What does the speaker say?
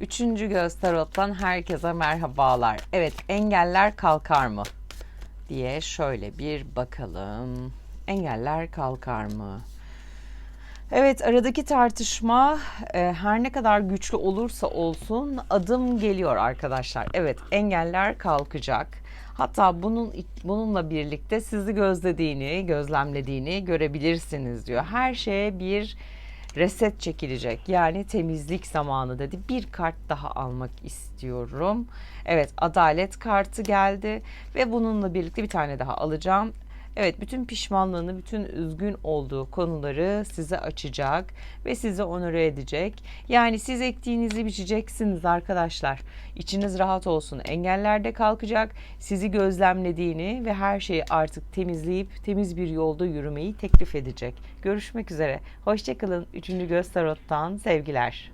Üçüncü göz tarottan herkese merhabalar. Evet engeller kalkar mı? diye şöyle bir bakalım. Engeller kalkar mı? Evet aradaki tartışma e, her ne kadar güçlü olursa olsun adım geliyor arkadaşlar. Evet engeller kalkacak. Hatta bunun bununla birlikte sizi gözlediğini, gözlemlediğini görebilirsiniz diyor. Her şeye bir reset çekilecek. Yani temizlik zamanı dedi. Bir kart daha almak istiyorum. Evet adalet kartı geldi ve bununla birlikte bir tane daha alacağım. Evet bütün pişmanlığını, bütün üzgün olduğu konuları size açacak ve sizi onore edecek. Yani siz ektiğinizi biçeceksiniz arkadaşlar. İçiniz rahat olsun. Engellerde kalkacak. Sizi gözlemlediğini ve her şeyi artık temizleyip temiz bir yolda yürümeyi teklif edecek. Görüşmek üzere. Hoşçakalın. Üçüncü Göz Tarot'tan sevgiler.